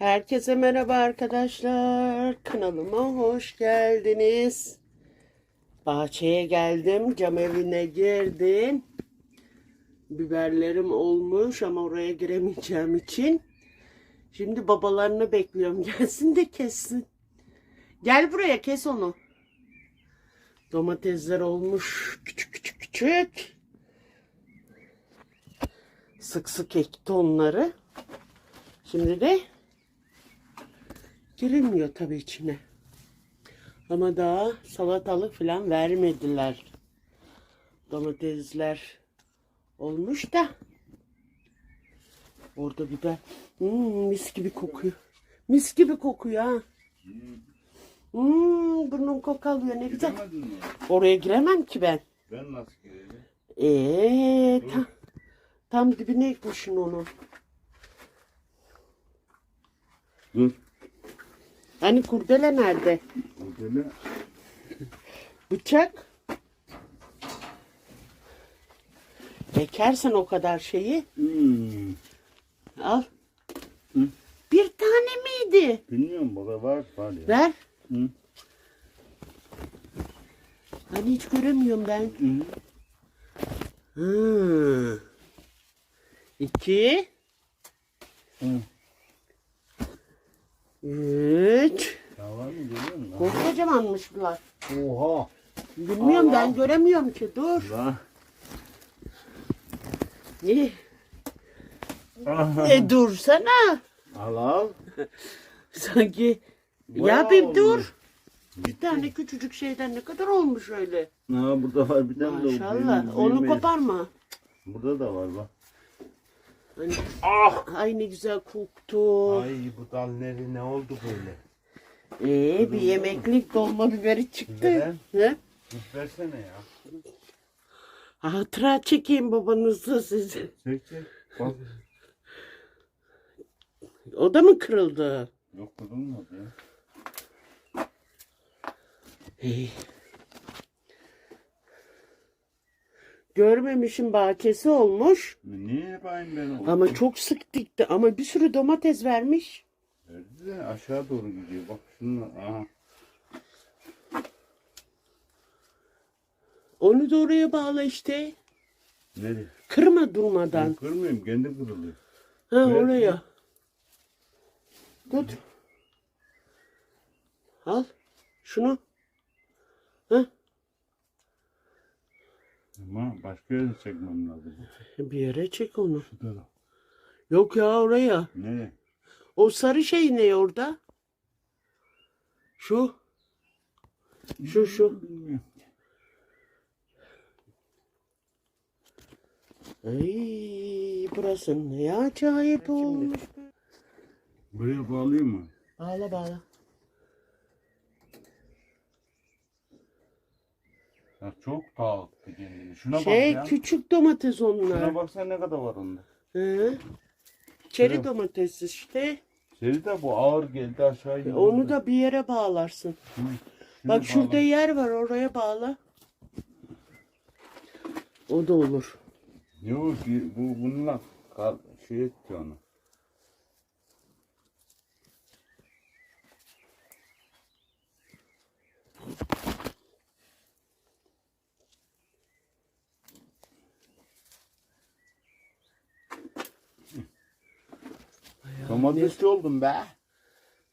Herkese merhaba arkadaşlar. Kanalıma hoş geldiniz. Bahçeye geldim. Cam evine girdim. Biberlerim olmuş ama oraya giremeyeceğim için. Şimdi babalarını bekliyorum. Gelsin de kessin. Gel buraya kes onu. Domatesler olmuş. Küçük küçük küçük. Sık sık ekti onları. Şimdi de girilmiyor tabii içine. Ama daha salatalık falan vermediler. Domatesler olmuş da. Orada biber. Hmm, mis gibi kokuyor. Mis gibi kokuyor ha. Hmm, burnum kokalıyor ne güzel. Oraya giremem ki ben. Ben nasıl gireceğim? Ee, tam, tam dibine ekmişsin onu. Dur. Hani kurdele nerede? Böyle Bıçak. Ekersen o kadar şeyi hmm. al. Hı. Bir tane miydi? Bilmiyorum burada var var ya. Ver. Hı. Hani hiç göremiyorum ben. Hı. Hı. İki. Hı. Üç. Ya var mı görüyor musun? Kocamanmış bunlar. Oha. Bilmiyorum Allah. ben göremiyorum ki. Dur. La. Aha. E dursana. Al al. Sanki. Bayağı ya bir dur. Bir tane küçücük şeyden ne kadar olmuş öyle. Ha burada var bir tane de o Maşallah. Onu koparma. Burada da var bak. Hani, Ah. ay ne güzel koktu. Ay bu dalleri ne oldu böyle? Ee, bir yemeklik dolma biberi çıktı. He? Git versene ya. Hatıra çekeyim babanızı sizi. Çek çek. Bak. O da mı kırıldı? Yok kırılmadı ya. Hey. Görmemişim bahçesi olmuş. Niye yapayım ben? Ama çok sık dikti. Ama bir sürü domates vermiş. Verdi de aşağı doğru gidiyor. Bak şunu. Aha. Onu da oraya bağla işte. Nereye? Kırma durmadan. Ben kırmıyorum. Kendi kırılıyor. Ha Evet. oraya. Tut. Al. Şunu. Ha? Ama başka yere çekmem lazım. Bir yere çek onu. Şu taraf. Yok ya oraya. Nereye? O sarı şey ne orada? Şu. Şu şu. Bilmiyorum. Ay burası ne acayip olmuş. Buraya bağlayayım mı? Bağla bağla. Ya çok dağıttı kendini. Şuna Şey bak ya. küçük domates onlar. Şuna baksana ne kadar var onda. Hı. Çeri Şuraya. domates işte. Seri de bu ağır geldi aşağı indi. Onu da bir yere bağlarsın. Şunu- şunu Bak şurada bağla. yer var oraya bağla. O da olur. Yok bu bununla kal şey etti onu. Domatesçi oldum be.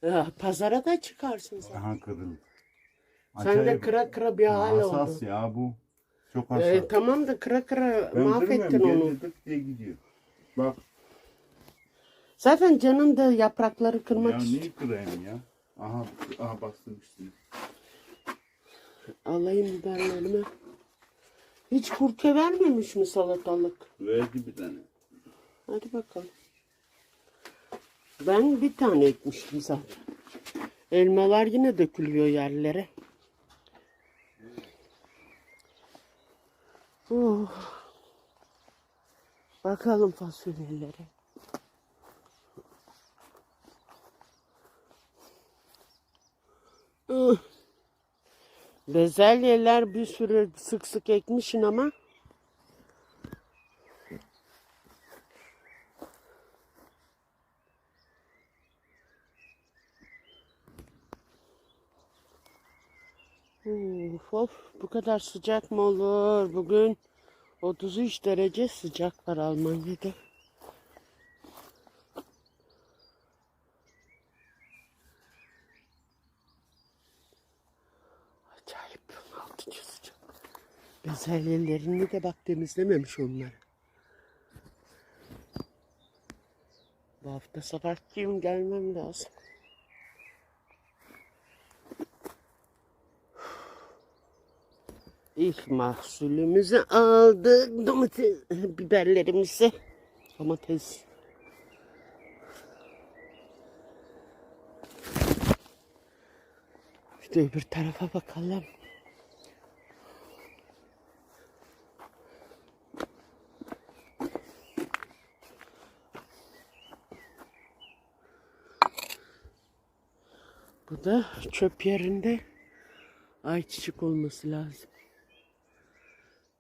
Ya, pazara da çıkarsın sen. Aha kırıldı. Sen de kıra kıra bir hal Hassas oldu. ya bu. Çok hassas. Ee, tamam da kıra kıra ben mahvettin kırmıyorum, onu. geldi tık diye gidiyor. Bak Zaten canın da yaprakları kırmak ya istiyor. niye kırayım ya? Aha, aha bastım üstüne. Alayım biberlerimi. Hiç kurke vermemiş mi salatalık? Verdi bir tane. Hadi bakalım. Ben bir tane ekmiştim zaten. Elmalar yine dökülüyor yerlere. Oh. Bakalım fasulyelere. Bezelyeler bir sürü sık sık ekmişsin ama Of, of bu kadar sıcak mı olur? Bugün 33 derece sıcak var Almanya'da. Acayip bunaltıcı sıcak. Bezelyelerini de bak temizlememiş onlar. Bu hafta sabahçıyım gelmem lazım. İlk mahsulümüzü aldık. Domates, biberlerimizi. Domates. De öbür tarafa bakalım. Bu da çöp yerinde ayçiçek olması lazım.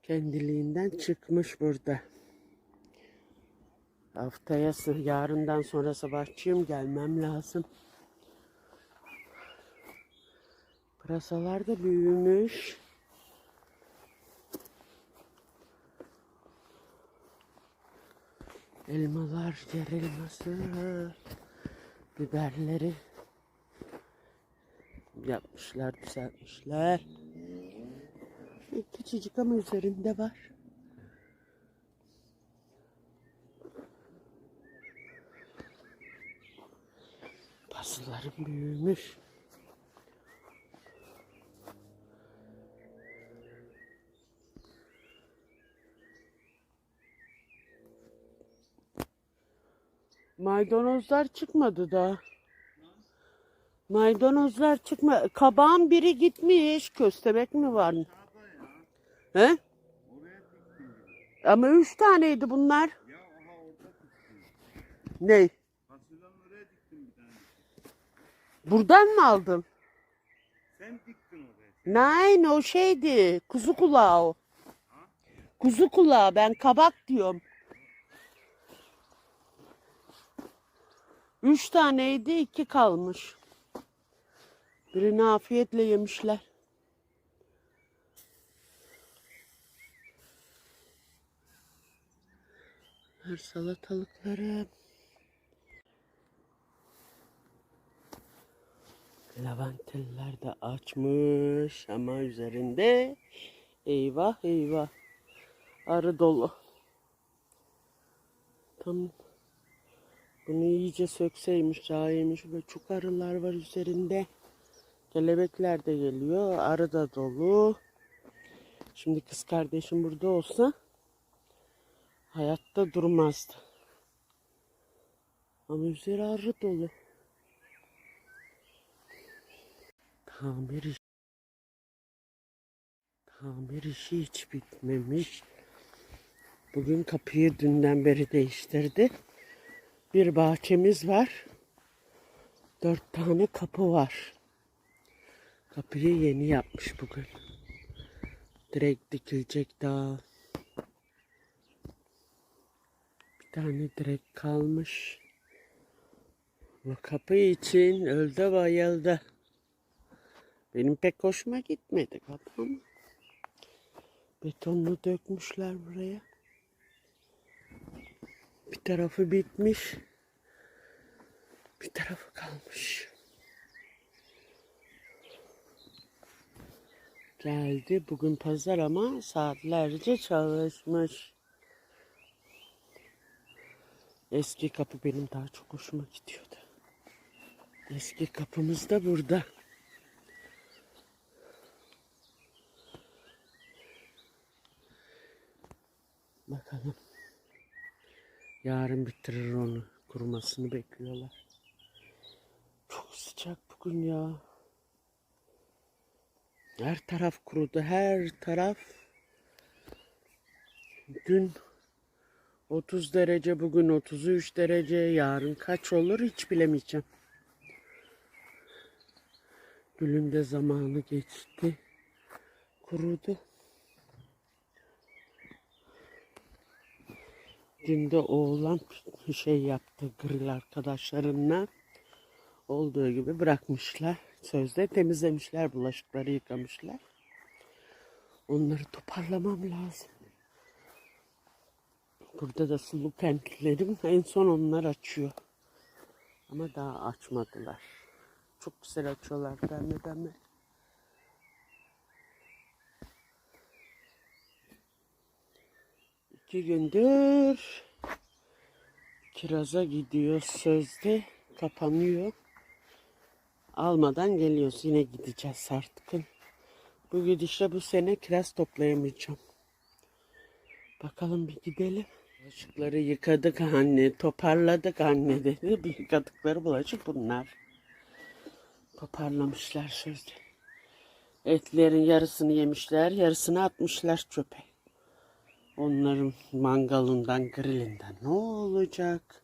Kendiliğinden çıkmış burada. Haftaya yarından sonra sabahçıyım gelmem lazım. Pırasalar da büyümüş. Elmalar, yer elması, biberleri yapmışlar, düzeltmişler. Küçücük ama üzerinde var. Pazılarım büyümüş. Maydanozlar çıkmadı daha. Maydanozlar çıkma. Kabağın biri gitmiş. Köstebek mi var? He? Ama üç taneydi bunlar. Ya aha orada. Ne? Fasulyenin oraya diktim bir tane. Buradan mı aldın? Sen diktin oraya. Nein o şeydi. Kuzu kulağı o. Kuzu kulağı ben kabak diyorum. Üç taneydi iki kalmış. Birini afiyetle yemişler. Her salatalıkları. Lavantiller de açmış ama üzerinde eyvah eyvah arı dolu. Tam bunu iyice sökseymiş iyiymiş ve çok arılar var üzerinde. Kelebekler de geliyor arı da dolu. Şimdi kız kardeşim burada olsa hayatta durmazdı. Ama üzeri arı dolu. Tamir işi. Tamir işi hiç bitmemiş. Bugün kapıyı dünden beri değiştirdi. Bir bahçemiz var. Dört tane kapı var. Kapıyı yeni yapmış bugün. Direkt dikilecek daha. Bir tane direkt kalmış. Bu kapı için öldü bayıldı. Benim pek hoşuma gitmedi kapı ama. Betonlu dökmüşler buraya. Bir tarafı bitmiş. Bir tarafı kalmış. Geldi. Bugün pazar ama saatlerce çalışmış. Eski kapı benim daha çok hoşuma gidiyordu. Eski kapımız da burada. Bakalım. Yarın bitirir onu. Kurumasını bekliyorlar. Çok sıcak bugün ya. Her taraf kurudu. Her taraf. Dün 30 derece, bugün 33 derece. Yarın kaç olur hiç bilemeyeceğim. Gülün de zamanı geçti. Kurudu. Dün de oğlan şey yaptı grill arkadaşlarımla. Olduğu gibi bırakmışlar. Sözde temizlemişler, bulaşıkları yıkamışlar. Onları toparlamam lazım. Burada da sulu kentlerim en son onlar açıyor. Ama daha açmadılar. Çok güzel açıyorlar tane tane. İki gündür kiraza gidiyor sözde kapanıyor. Almadan geliyoruz yine gideceğiz artık. Bu gidişle bu sene kiraz toplayamayacağım. Bakalım bir gidelim. Bulaşıkları yıkadık anne, toparladık anne dedi. Yıkadıkları bulaşık bunlar. Toparlamışlar sözde. Etlerin yarısını yemişler, yarısını atmışlar çöpe. Onların mangalından, grilinden ne olacak?